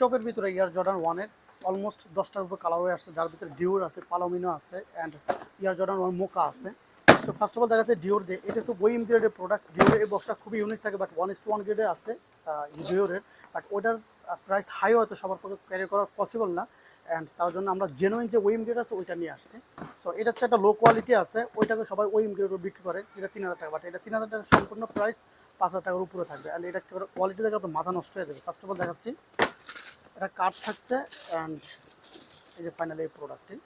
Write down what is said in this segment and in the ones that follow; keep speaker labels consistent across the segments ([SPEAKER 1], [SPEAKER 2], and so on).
[SPEAKER 1] টপের ভিতরে ইয়ার জর্ডান ওয়ানের অলমোস্ট দশটার উপর কালার হয়ে আসছে। যার ভিতরে ডিওর আছে পালোমিনো আছে and Air Jordan one mocha আছে। সো ফার্স্ট অফ অল দেখা যাচ্ছে ডিওর দিয়ে, এটা হচ্ছে ওয়েম গ্রেডের প্রোডাক্ট ডিওরের এই বক্সটা খুবই ইউনিক থাকে but one is to one গ্রেডের আছে ডিওরের বাট ওটার প্রাইস হাই হয়তো সবার পক্ষে ক্যারি করা পসিবল না। অ্যান্ড তার জন্য আমরা জেনুইন যে ওয়েম গ্রেড আছে, ওইটা নিয়ে আসছি। সো এটা হচ্ছে একটা লো কোয়ালিটি আছে, ওইটাকে সবাই ওয়েম গ্রেডও বিক্রি করে, যেটা তিন হাজার টাকা। বাট এটা তিন হাজার টাকার সম্পূর্ণ প্রাইস পাঁচ হাজার টাকার উপরে থাকবে। অ্যান্ড এটা কোয়ালিটি দেখে আপনার মাথা নষ্ট হয়ে যাবে। ফার্স্ট অফ অল দেখাচ্ছি এটা কাঠ থাকছে অ্যান্ড এই যে ফাইনালি এই প্রোডাক্টটি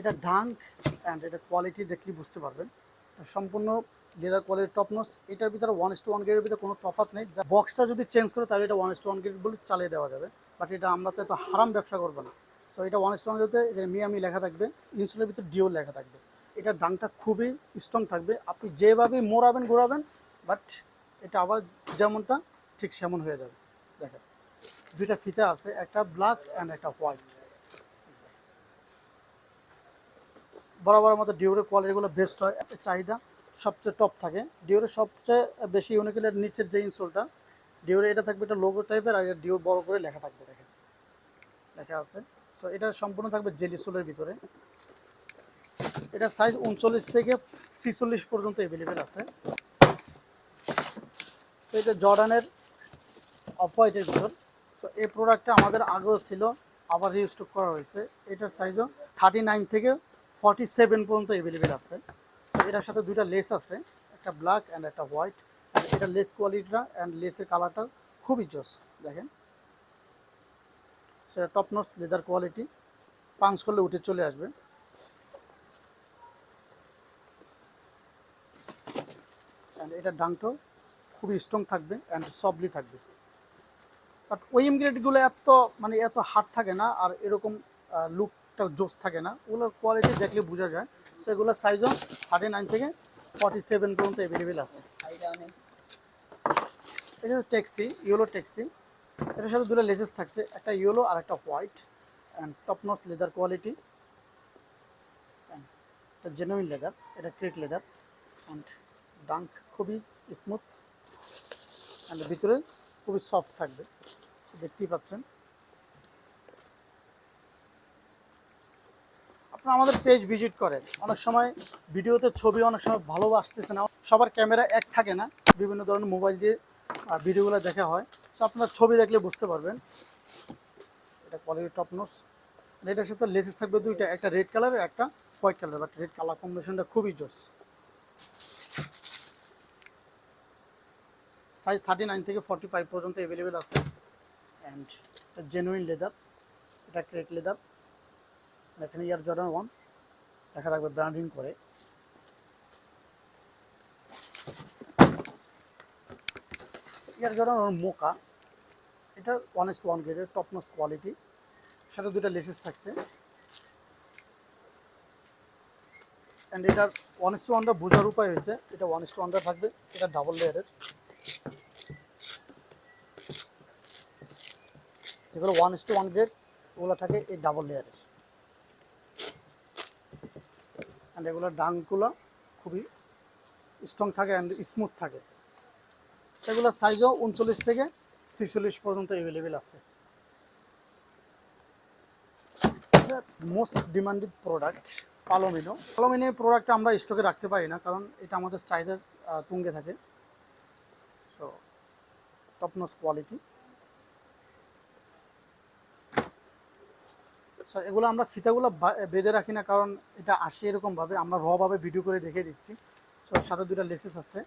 [SPEAKER 1] এটা ডাঙ্ক অ্যান্ড এটা কোয়ালিটি দেখলেই বুঝতে পারবেন। সম্পূর্ণ লেদার কোয়ালিটি টপনোস এটার ভিতরে ওয়ান ইস টু ওয়ান গ্রেডের ভিতরে কোনো তফাৎ নেই। যা বক্সটা যদি চেঞ্জ করে তাহলে এটা one is to one grade বলে চালিয়ে দেওয়া যাবে। বাট এটা আমরা তো এত হারাম ব্যবসা করব না। সো এটা ওয়ান ইস টু ওয়ান গ্রেডে এখানে মিয়ামি লেখা থাকবে ইনসুলের ভিতরে ডিও লেখা থাকবে। এটার ডাংটা খুবই স্ট্রং থাকবে। আপনি যেভাবেই মোড়াবেন, ঘোরাবেন বাট এটা আবার যেমনটা ঠিক সেমন হয়ে যাবে। দেখেন। দুইটা ফিতে আছে, একটা ব্ল্যাক অ্যান্ড একটা হোয়াইট বরাবরের মতো ডিওরের কোয়ালিটিগুলো বেস্ট হয়, একটা চাহিদা সবচেয়ে টপ থাকে। ডিওরের সবচেয়ে বেশি ইউনিকেলের নিচের যে ইনসোলটা ডিওরে এটা থাকবে এটা লোগো টাইপের আর এটা ডিও বড় করে লেখা থাকবে, দেখেন। লেখা আছে। সো এটা সম্পূর্ণ থাকবে জেলি সোলের ভিতরে। এটা সাইজ উনচল্লিশ থেকে ছিচল্লিশ পর্যন্ত অ্যাভেলেবেল আছে। সো এটা জর্ডানের অফ হোয়াইটের ভিতর। সো এই প্রোডাক্টটা আমাদের আগেও ছিল, আবার রিস্টক করা হয়েছে। এটার সাইজও থার্টি নাইন থেকে ফর্টি সেভেন পর্যন্ত অ্যাভেলেবেল আছে। সো এটার সাথে দুইটা লেস আছে, একটা ব্ল্যাক অ্যান্ড একটা হোয়াইট এটা লেস কোয়ালিটিটা অ্যান্ড লেসের কালারটা খুবই জোস, দেখেন। সেটা top notes leather quality punch করলে উঠে চলে আসবে। অ্যান্ড এটা ডাংটাও খুবই স্ট্রং থাকবে অ্যান্ড সফটলি থাকবে। বাট ওয়েম গ্রেডগুলো এত মানে এত হার্ড থাকে না, আর এরকম লুকটা জোস থাকে না। ওগুলোর কোয়ালিটি দেখলে বোঝা যায়। সো এগুলোর সাইজও থার্টি নাইন থেকে ফর্টি সেভেন পর্যন্ত অ্যাভেলেবেল আছে। এটা হচ্ছে ট্যাক্সি ইয়েলো ট্যাক্সি এটার সাথে দুটো লেসেস থাকছে, একটা ইয়েলো আর একটা হোয়াইট অ্যান্ড টপনস লেদার কোয়ালিটি এটা জেনুইন লেদার এটা ক্রিক লেদার অ্যান্ড ডাঙ্ক খুবই স্মুথ অ্যান্ড ভিতরে খুবই সফট থাকবে, দেখতেই পাচ্ছেন। আপনারা আমাদের পেজ ভিজিট করেন। অনেক সময় ভিডিওতে ছবি, অনেক সময় ভালো আসতেছে না। সবার ক্যামেরা এক থাকে না, বিভিন্ন ধরনের মোবাইল দিয়ে ভিডিওগুলো দেখা হয়। সো আপনার ছবি দেখলে বুঝতে পারবেন। এটা কোয়ালিটি টপ নোস এটার সাথে লেসেস থাকবে দুইটা, একটা রেড কালার একটা white colour but red colour কম্বিনেশনটা খুবই জোস। সাইজ থার্টি নাইন থেকে ফর্টি ফাইভ পর্যন্ত অ্যাভেলেবেল আছে। অ্যান্ড জেনুইন লেদার এটা ক্রেক লেদার এখানে ইয়ার জর্ডান ওয়ান দেখা থাকবে ব্র্যান্ডিং করে। ইয়ার জর্ডান ওয়ান মোকা, এটা ওয়ান ইস টু ওয়ান গ্রেডের টপ নস কোয়ালিটি সাথে দুটো লেসেস থাকছে। অ্যান্ড এটার ওয়ান ইস টু ওয়ানটা বোঝার উপায় হয়েছে, এটা ওয়ান ইস টু ওয়ানটা থাকবে, এটা ডাবল লেয়ারের যেগুলো one is to one grade ওগুলো থাকে এই ডাবল লেয়ারের অ্যান্ড এগুলোর ডাংগুলো খুবই স্ট্রং থাকে অ্যান্ড স্মুথ থাকে। সেগুলোর সাইজও উনচল্লিশ থেকে ছিচল্লিশ পর্যন্ত অ্যাভেলেবেল আছে। Most demanded product Palomino Palomino প্রোডাক্টটা আমরা স্টকে রাখতে পারি না, কারণ এটা আমাদের চাহিদার তুঙ্গে থাকে। সো টপনস কোয়ালিটি সো এগুলো আমরা ফিতাগুলো বেঁধে রাখি না, কারণ এটা আসে এরকমভাবে। আমরা রভাবে ভিডিও করে দেখে দিচ্ছি। সাথে দুটা লেসেস আছে।